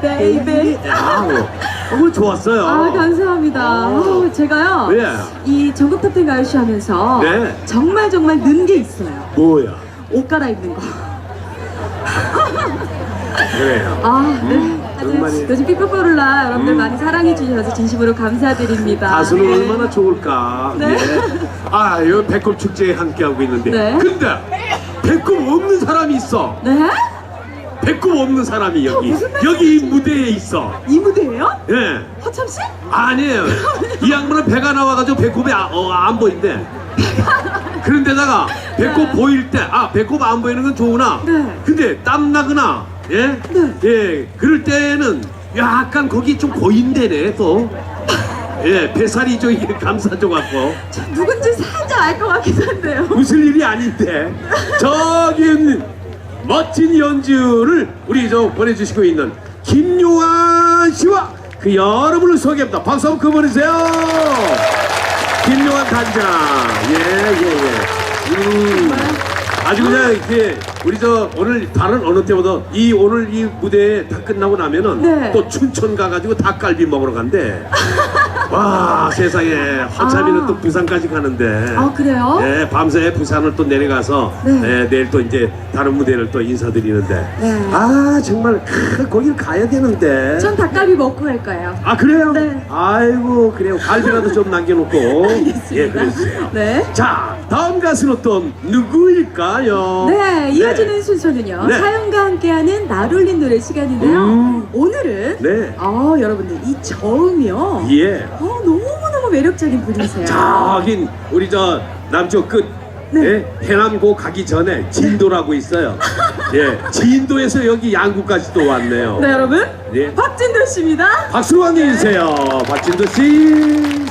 베이비. 아우 너무 좋았어요 아 감사합니다. 어. 아, 제가요 예. 이 전국 탑텐 가요쇼 하면서 네. 정말 정말 는 게 있어요. 뭐야 옷 갈아입는 거. 그래요 아, 네. 아주 정말이- 요즘 삐뽀뽀를라 여러분들 음. 많이 사랑해 주셔서 진심으로 감사드립니다. 가수는 네. 얼마나 좋을까 네. 예. 아 여기 배꼽 축제에 함께하고 있는데 네. 근데 배꼽 없는 사람이 있어 네? 배꼽 없는 사람이 여기 무슨 말씀이세요? 여기 이 무대에 있어 이 무대예요? 예 허참 씨? 아니에요 이 양반은 배가 나와가지고 배꼽이 아, 어, 안 보인대 그런데다가 배꼽 네. 보일 때 아 배꼽 안 보이는 건 좋으나 네. 근데 땀 나거나 예? 네. 예 그럴 때는 약간 거기 좀 고인대네 또 예, 뱃살이 좀 이렇게 감싸져 갖고 저 누군지 살짝 알 것 같긴 한데요. 웃을 일이 아닌데 저기 멋진 연주를 우리 저 보내주시고 있는 김용환 씨와 그 여러분을 소개합니다. 박수 한번 그보내세요. 김용환 단장, 예 예 예. 음, 아주 그냥 이렇게 우리 저 오늘 다른 어느 때보다 이 오늘 이 무대 다 끝나고 나면은 네. 또 춘천 가가지고 닭갈비 먹으러 간대. 와 세상에 한참이는 아. 또 부산까지 가는데. 아 그래요? 네, 밤새 부산을 또 내려가서 네. 네, 내일 또 이제 다른 무대를 또 인사드리는데 네. 아 정말 크, 거길 가야 되는데 전 닭갈비 먹고 갈 거예요. 아 그래요? 네. 아이고 그래요 갈비라도 좀 남겨놓고 알겠습니다. 예 그러세요 네. 자 다음 가수는 또 누구일까요? 네, 이 어지는 순서는요. 네. 사연과 함께하는 나돌린 노래 시간인데요. 음. 오늘은 네. 어, 여러분들 이 저음이요. 예 어, 너무너무 매력적인 분이세요. 저긴 우리 저 남쪽 끝 네. 예, 해남고 가기 전에 진도라고 있어요 예 진도에서 여기 양구까지 또 왔네요 네, 여러분. 예. 박진도 씨입니다. 박수로 안내해주세요 박진도 씨